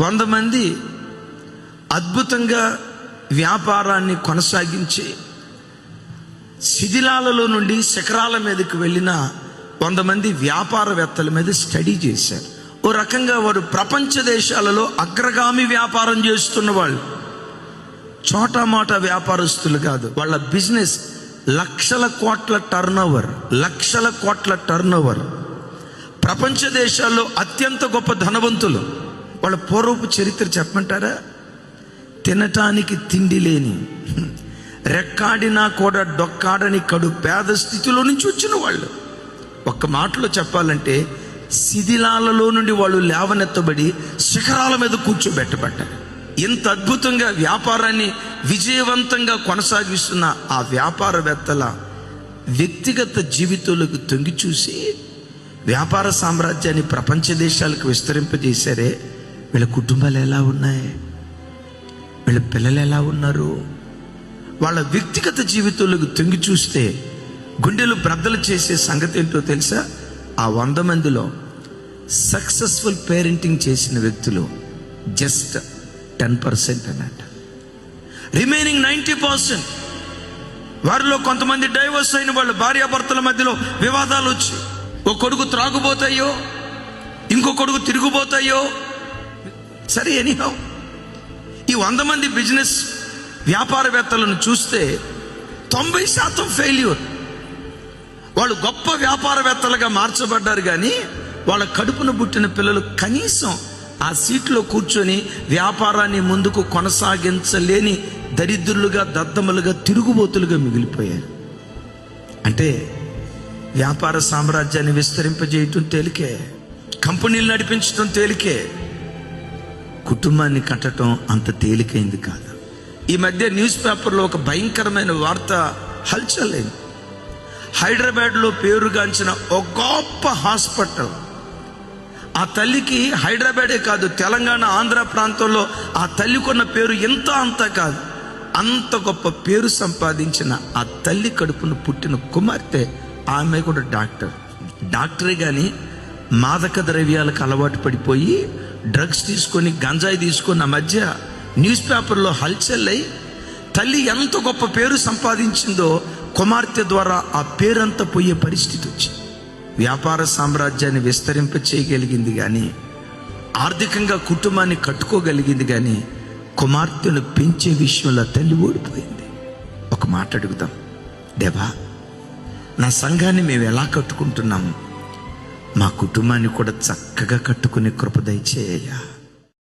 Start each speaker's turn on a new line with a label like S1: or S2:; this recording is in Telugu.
S1: వంద మంది అద్భుతంగా వ్యాపారాన్ని కొనసాగించి శిథిలాలలో నుండి శిఖరాల మీదకి వెళ్ళిన వంద మంది వ్యాపారవేత్తల మీద స్టడీ చేశారు. ఓ రకంగా వారు ప్రపంచ దేశాలలో అగ్రగామి వ్యాపారం చేస్తున్న వాళ్ళు. చోటామాట వ్యాపారస్తులు కాదు వాళ్ళ బిజినెస్ లక్షల కోట్ల టర్న్ లక్షల కోట్ల టర్న్ ప్రపంచ దేశాల్లో అత్యంత గొప్ప ధనవంతులు. వాళ్ళ పూర్వపు చరిత్ర చెప్పమంటారా? తినటానికి తిండి లేని రెక్కాడినా కూడా డొక్కాడని కడు పేద స్థితిలో నుంచి వచ్చిన వాళ్ళు. ఒక్క మాటలో చెప్పాలంటే శిథిలాలలో నుండి వాళ్ళు లేవనెత్తబడి శిఖరాల మీద కూర్చోబెట్టబడ్డారు. ఇంత అద్భుతంగా వ్యాపారాన్ని విజయవంతంగా కొనసాగిస్తున్న ఆ వ్యాపారవేత్తల వ్యక్తిగత జీవితంలోకి తొంగి చూసి వ్యాపార సామ్రాజ్యాన్ని ప్రపంచ దేశాలకు విస్తరింపజేశారే వీళ్ళ కుటుంబాలు ఎలా ఉన్నాయి? వీళ్ళ పిల్లలు ఎలా ఉన్నారు? వాళ్ళ వ్యక్తిగత జీవితంలోకి తొంగి చూస్తే గుండెలు బ్రద్దలు చేసే సంగతి ఏంటో తెలుసా? ఆ వంద మందిలో సక్సెస్ఫుల్ పేరెంటింగ్ చేసిన వ్యక్తులు జస్ట్ టెన్ పర్సెంట్ అన్నట్టు. రిమైనింగ్ నైంటీ పర్సెంట్ వారిలో కొంతమంది డైవర్స్ అయిన వాళ్ళ భార్యాభర్తల మధ్యలో వివాదాలు వచ్చి ఒక కొడుకు త్రాగుబోతాయో ఇంకో కొడుకు తిరిగిపోతాయో సరే ఎనీహౌ ఈ వంద మంది బిజినెస్ వ్యాపారవేత్తలను చూస్తే తొంభై శాతం ఫెయిల్యూర్ వాళ్ళు గొప్ప వ్యాపారవేత్తలుగా మార్చబడ్డారు కానీ వాళ్ళ కడుపున పుట్టిన పిల్లలు కనీసం ఆ సీట్లో కూర్చొని వ్యాపారాన్ని ముందుకు కొనసాగించలేని దరిద్రులుగా దద్దములుగా తిరుగుబోతులుగా మిగిలిపోయారు. అంటే వ్యాపార సామ్రాజ్యాన్ని విస్తరింపజేయటం తేలికే కంపెనీలు నడిపించడం తేలికే కుటుంబాన్ని కట్టడం అంత తేలికైంది కాదు. ఈ మధ్య న్యూస్ పేపర్లో ఒక భయంకరమైన వార్త హల్చలేదు హైదరాబాద్లో పేరుగాంచిన ఒక గొప్ప హాస్పిటల్. ఆ తల్లికి హైదరాబాదే కాదు తెలంగాణ ఆంధ్ర ప్రాంతంలో ఆ తల్లికున్న పేరు ఎంత అంత కాదు. అంత గొప్ప పేరు సంపాదించిన ఆ తల్లి కడుపును పుట్టిన కుమార్తె ఆమె కూడా డాక్టర్. డాక్టరే కానీ మాదక ద్రవ్యాలకు అలవాటు పడిపోయి డ్రగ్స్ తీసుకొని గంజాయి తీసుకొని ఆ మధ్య న్యూస్ పేపర్లో హల్చల్ అయి తల్లి ఎంత గొప్ప పేరు సంపాదించిందో కుమార్తె ద్వారా ఆ పేరంతా పోయే పరిస్థితి వచ్చింది. వ్యాపార సామ్రాజ్యాన్ని విస్తరింప చేయగలిగింది కానీ ఆర్థికంగా కుటుంబాన్ని కట్టుకోగలిగింది కానీ కుమార్తెను పెంచే విషయంలో తల్లి ఓడిపోయింది. ఒక మాట అడుగుదాం. దేవా నా సంఘాన్ని మేము ఎలా కట్టుకుంటున్నాము మా కుటుంబాన్ని కూడా చక్కగా కట్టుకునే కృప దయచేయ్యా